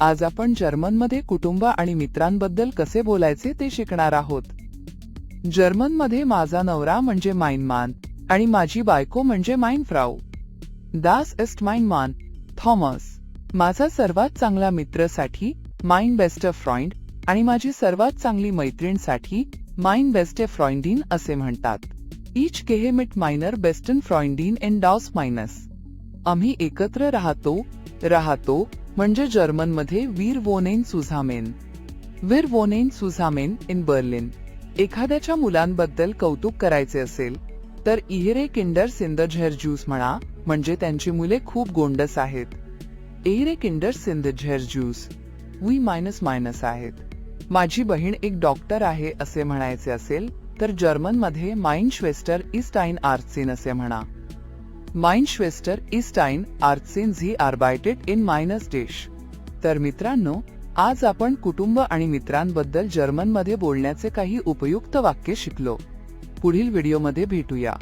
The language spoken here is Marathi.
आज आपण जर्मनमध्ये कुटुंब आणि मित्रांबद्दल कसे बोलायचे ते शिकणार आहोत. जर्मनमध्ये माझा नवरा म्हणजे माइनमान आणि माझी बायको म्हणजे माइनफ्राऊ दास इस्ट माइनमान थॉमस माझा सर्वात चांगला मित्रसाठी माइन बेस्ट फ्रॉइंड आणि माझी सर्वात चांगली मैत्रीणसाठी माइन बेस्टे फ्रॉइंडीन असे म्हणतात. इच केहेमिट मायनर बेस्टन फ्रॉइंडीन इन डॉस मायनस आम्ही एकत्र राहतो राहतो म्हणजे जर्मनमध्ये वीर वोनेन सुझामेन. वीर वोनेन सुझामेन इन बर्लिन. एखाद्याच्या मुलांबद्दल कौतुक करायचे असेल तर इहेरे किंडर सिंद झेर ज्यूस म्हणा म्हणजे त्यांची मुले खूप गोंडस आहेत. एहिरे किंडर सिंद झेर ज्यूस वी मायनस मायनस आहेत. माझी बहीण एक डॉक्टर आहे असे म्हणायचे असेल तर जर्मनमध्ये माइन श्वेस्टर इस्टाइन आर्सिन असे म्हणा. माइन श्वेस्टर इस्टाइन आर्टसिन झी आर्बायटेड इन मायनस डिश तर मित्रांनो आज आपण कुटुंब आणि मित्रांबद्दल जर्मनमध्ये बोलण्याचे काही उपयुक्त वाक्य शिकलो. पुढील व्हिडिओमध्ये भेटूया.